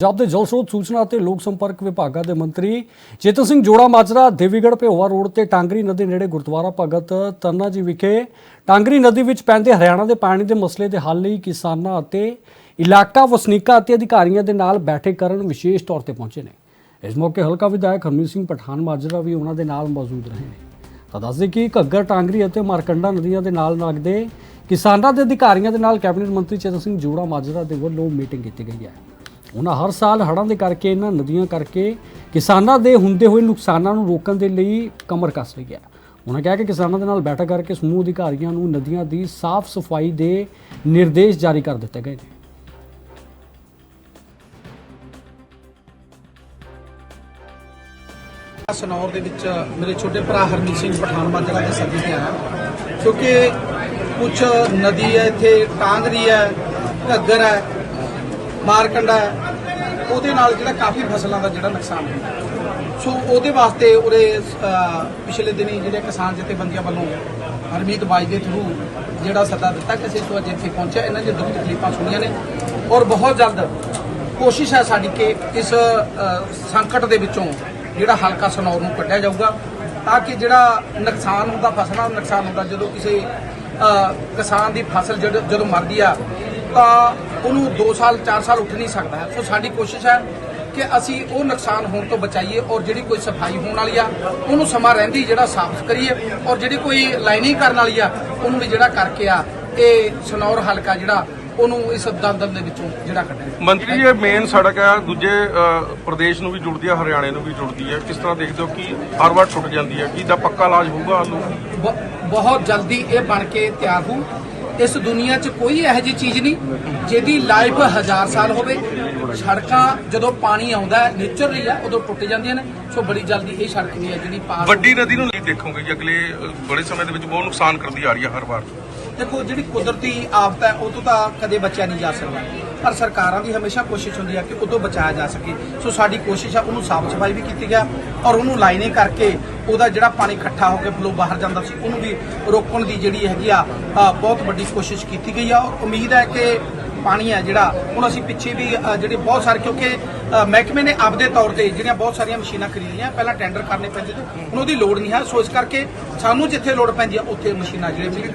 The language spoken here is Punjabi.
ਪੰਜਾਬ ਦੇ ਜਲ ਸਰੋਤ ਸੂਚਨਾ ਅਤੇ ਲੋਕ ਸੰਪਰਕ ਵਿਭਾਗਾਂ ਦੇ ਮੰਤਰੀ ਚੇਤਨ ਸਿੰਘ ਜੋੜਾ ਮਾਜਰਾ, ਦੇਵੀਗੜ੍ਹ ਭਿਓਵਾ ਰੋਡ ਤੇ ਟਾਂਗਰੀ ਨਦੀ ਨੇੜੇ ਗੁਰਦੁਆਰਾ ਭਗਤ ਤਰਨਾ ਜੀ ਵਿਖੇ ਟਾਂਗਰੀ ਨਦੀ ਵਿੱਚ ਪੈਂਦੇ ਹਰਿਆਣਾ ਦੇ ਪਾਣੀ ਦੇ ਮਸਲੇ ਦੇ ਹੱਲ ਲਈ ਕਿਸਾਨਾਂ ਅਤੇ ਇਲਾਕਾ ਵਸਨੀਕਾਂ ਅਤੇ ਅਧਿਕਾਰੀਆਂ ਦੇ ਨਾਲ ਬੈਠਕ ਕਰਨ ਵਿਸ਼ੇਸ਼ ਤੌਰ ਤੇ ਪਹੁੰਚੇ ਨੇ। ਇਸ ਮੌਕੇ ਹਲਕਾ ਵਿਧਾਇਕ ਹਰਮੀਤ ਸਿੰਘ ਪਠਾਨ ਮਾਜਰਾ ਵੀ ਉਹਨਾਂ ਦੇ ਨਾਲ ਮੌਜੂਦ ਰਹੇ ਨੇ। ਤਾਂ ਦੱਸਦੇ ਕਿ ਘੱਗਰ, ਟਾਂਗਰੀ ਅਤੇ ਮਾਰਕੰਡਾ ਨਦੀਆਂ ਦੇ ਨਾਲ ਲੱਗਦੇ ਕਿਸਾਨਾਂ ਦੇ ਅਧਿਕਾਰੀਆਂ ਦੇ ਨਾਲ ਕੈਬਨਿਟ ਮੰਤਰੀ ਚੇਤਨ ਸਿੰਘ ਜੋੜਾ ਮਾਜਰਾ ਦੇ ਵੱਲੋਂ ਮੀਟਿੰਗ ਕੀਤੀ ਗਈ ਹੈ। ਉਹਨਾਂ ਹਰ ਸਾਲ ਹੜ੍ਹਾਂ ਦੇ ਕਰਕੇ ਇਹਨਾਂ ਨਦੀਆਂ ਕਰਕੇ ਕਿਸਾਨਾਂ ਦੇ ਹੁੰਦੇ ਹੋਏ ਨੁਕਸਾਨਾਂ ਨੂੰ ਰੋਕਣ ਦੇ ਲਈ ਕਮਰ ਕੱਸ ਲਈ ਹੈ ਉਹਨਾਂ ਕਿਹਾ ਕਿ ਕਿਸਾਨਾਂ ਦੇ ਨਾਲ ਬੈਠਕ ਕਰਕੇ ਸਮੂਹ ਅਧਿਕਾਰੀਆਂ ਨੂੰ ਨਦੀਆਂ ਦੀ ਸਾਫ਼ ਸਫ਼ਾਈ ਦੇ ਨਿਰਦੇਸ਼ ਜਾਰੀ ਕਰ ਦਿੱਤੇ ਗਏ ਨੇ। ਸਨੌਰ ਦੇ ਵਿੱਚ ਮੇਰੇ ਛੋਟੇ ਭਰਾ ਹਰਮੀਤ ਸਿੰਘ ਪਠਾਨ ਮਾਜਰਾ ਦੇ ਸੱਦੇ ਤੇ ਆਇਆ। ਕਿਉਂਕਿ ਕੁਝ ਨਦੀ ਹੈ, ਇੱਥੇ ਟਾਂਗਰੀ ਹੈ, ਘੱਗਰ ਹੈ ਮਾਰਕੰਡਾ ਹੈ, ਉਹਦੇ ਨਾਲ ਜਿਹੜਾ ਕਾਫੀ ਫਸਲਾਂ ਦਾ ਜਿਹੜਾ ਨੁਕਸਾਨ ਹੋਇਆ ਸੋ ਉਹਦੇ ਵਾਸਤੇ ਉਰੇ ਪਿਛਲੇ ਦਿਨੀ ਜਿਹੜੇ ਕਿਸਾਨ ਜਥੇਬੰਦੀਆਂ ਵੱਲੋਂ ਹਰਮੀਤ ਬਾਈ ਦੇ ਥਰੂ ਜਿਹੜਾ ਸੱਦਾ ਦਿੱਤਾ ਕਿ ਅਸੀਂ ਤੋਂ ਅੱਜ ਇੱਥੇ ਪਹੁੰਚਿਆ, ਇਹਨਾਂ ਦੀਆਂ ਦੁੱਖ ਤਕਲੀਫਾਂ ਸੁਣੀਆਂ ਨੇ। ਔਰ ਬਹੁਤ ਜਲਦ ਕੋਸ਼ਿਸ਼ ਹੈ ਸਾਡੀ ਕਿ ਇਸ ਸੰਕਟ ਦੇ ਵਿੱਚੋਂ ਜਿਹੜਾ ਹਲਕਾ ਸਨੌਰ ਨੂੰ ਕੱਢਿਆ ਜਾਊਗਾ, ਤਾਂ ਕਿ ਜਿਹੜਾ ਨੁਕਸਾਨ ਹੁੰਦਾ, ਫਸਲਾਂ ਦਾ ਨੁਕਸਾਨ ਹੁੰਦਾ, ਜਦੋਂ ਕਿਸੇ ਕਿਸਾਨ ਦੀ ਫਸਲ ਜਦ- ਜਦੋਂ ਮਰਦੀ ਆ, ਤਾਂ ਉਹਨੂੰ 2 ਸਾਲ 4 ਸਾਲ ਉੱਠ ਨਹੀਂ ਸਕਦਾ। ਸੋ ਸਾਡੀ ਕੋਸ਼ਿਸ਼ ਹੈ ਕਿ ਅਸੀਂ ਉਹ ਨੁਕਸਾਨ ਹੋਣ ਤੋਂ ਬਚਾਈਏ ਔਰ ਜਿਹੜੀ ਕੋਈ ਸਫ਼ਾਈ ਹੋਣ ਵਾਲੀ ਆ ਉਹਨੂੰ ਸਮਾਂ ਰਹਿੰਦੀ ਜਿਹੜਾ ਸਾਫ਼ ਕਰੀਏ ਔਰ ਜਿਹੜੀ ਕੋਈ ਲਾਈਨਿੰਗ ਕਰਨ ਵਾਲੀ ਆ ਉਹਨੂੰ ਵੀ ਜਿਹੜਾ ਕਰਕੇ ਆ ਇਹ ਸਨੌਰ ਹਲਕਾ ਜਿਹੜਾ ਉਹਨੂੰ ਇਸ ਦਲਦਲ ਦੇ ਵਿੱਚੋਂ ਜਿਹੜਾ ਕੱਢਿਆ ਮੰਤਰੀ ਜੀ ਇਹ ਮੇਨ ਸੜਕ ਹੈ ਦੂਜੇ ਪ੍ਰਦੇਸ਼ ਨੂੰ ਵੀ ਜੁੜਦੀ ਹੈ ਹਰਿਆਣੇ ਨੂੰ ਵੀ ਜੁੜਦੀ ਹੈ ਕਿਸ ਤਰ੍ਹਾਂ ਦੇਖਦੇ ਹੋ ਕਿ ਹਰ ਵਾਰ ਟੁੱਟ ਜਾਂਦੀ ਹੈ ਕੀ ਦਾ ਪੱਕਾ ਇਲਾਜ ਹੋਊਗਾ ਬ- ਬਹੁਤ ਜਲਦੀ ਇਹ ਬਣ ਕੇ ਤਿਆਰ ਹੋ ਇਸ ਦੁਨੀਆ 'ਚ ਕੋਈ ਇਹੋ ਜਿਹੀ ਚੀਜ਼ ਨਹੀਂ ਜਿਹਦੀ ਲਾਈਫ ਹਜ਼ਾਰ ਸਾਲ ਹੋਵੇ। ਸੜਕਾਂ ਜਦੋਂ ਪਾਣੀ ਆਉਂਦਾ ਹੈ ਨੇਚਰਲੀ ਆ ਉਦੋਂ ਟੁੱਟ ਜਾਂਦੀਆਂ ਨੇ। ਸੋ ਬੜੀ ਜਲਦੀ ਇਹ ਸੜਕ ਵੀ ਹੈ ਜਿਹੜੀ ਪਾਸ ਵੱਡੀ ਨਦੀ ਨੂੰ ਨਹੀਂ ਦੇਖੋਗੇ ਜੀ ਅਗਲੇ ਬੜੇ ਸਮੇਂ ਦੇ ਵਿੱਚ ਬਹੁਤ ਨੁਕਸਾਨ ਕਰਦੀ ਆ ਰਹੀ ਹੈ ਹਰ ਵਾਰ। ਦੇਖੋ ਜਿਹੜੀ ਕੁਦਰਤੀ ਆਫਤ ਹੈ ਉਹ ਤੋਂ ਤਾਂ ਕਦੇ ਬਚਿਆ ਨਹੀਂ ਜਾ ਸਕਦਾ। ਪਰ ਸਰਕਾਰਾਂ ਦੀ ਹਮੇਸ਼ਾ ਕੋਸ਼ਿਸ਼ ਹੁੰਦੀ ਹੈ ਕਿ ਉਦੋਂ ਬਚਾਇਆ ਜਾ ਸਕੇ। ਸੋ ਸਾਡੀ ਕੋਸ਼ਿਸ਼ ਹੈ ਉਹਨੂੰ ਸਾਫ਼ ਸਫ਼ਾਈ ਵੀ ਕੀਤੀ ਗਿਆ ਔਰ ਉਹਨੂੰ ਲਾਈਨਿੰਗ ਕਰਕੇ ਉਹਦਾ ਜਿਹੜਾ ਪਾਣੀ ਇਕੱਠਾ ਹੋ ਕੇ ਫਲੋ ਬਾਹਰ ਜਾਂਦਾ ਸੀ, ਉਹਨੂੰ ਵੀ ਰੋਕਣ ਦੀ ਜਿਹੜੀ ਹੈਗੀ ਆ ਬਹੁਤ ਵੱਡੀ ਕੋਸ਼ਿਸ਼ ਕੀਤੀ ਗਈ ਆ। ਔਰ ਉਮੀਦ ਹੈ ਕਿ ਪਾਣੀ ਹੈ ਜਿਹੜਾ, ਹੁਣ ਅਸੀਂ ਪਿੱਛੇ ਵੀ ਜਿਹੜੇ ਬਹੁਤ ਸਾਰੇ, ਕਿਉਂਕਿ ਮਹਿਕਮੇ ਨੇ ਆਪਦੇ ਤੌਰ ਤੇ ਜਿਹੜੀਆਂ ਬਹੁਤ ਸਾਰੀਆਂ ਮਸ਼ੀਨਾਂ ਖਰੀਦੀਆਂ, ਪਹਿਲਾਂ ਟੈਂਡਰ ਕਰਨੇ ਪੈਂਦੇ ਤੇ ਹੁਣ ਉਹਦੀ ਲੋੜ ਨਹੀਂ ਹੈ। ਸੋ ਇਸ ਕਰਕੇ ਸਾਨੂੰ ਜਿੱਥੇ ਲੋੜ ਪੈਂਦੀ ਹੈ ਉੱਥੇ ਮਸ਼ੀਨਾਂ ਜਿਹੜੀਆਂ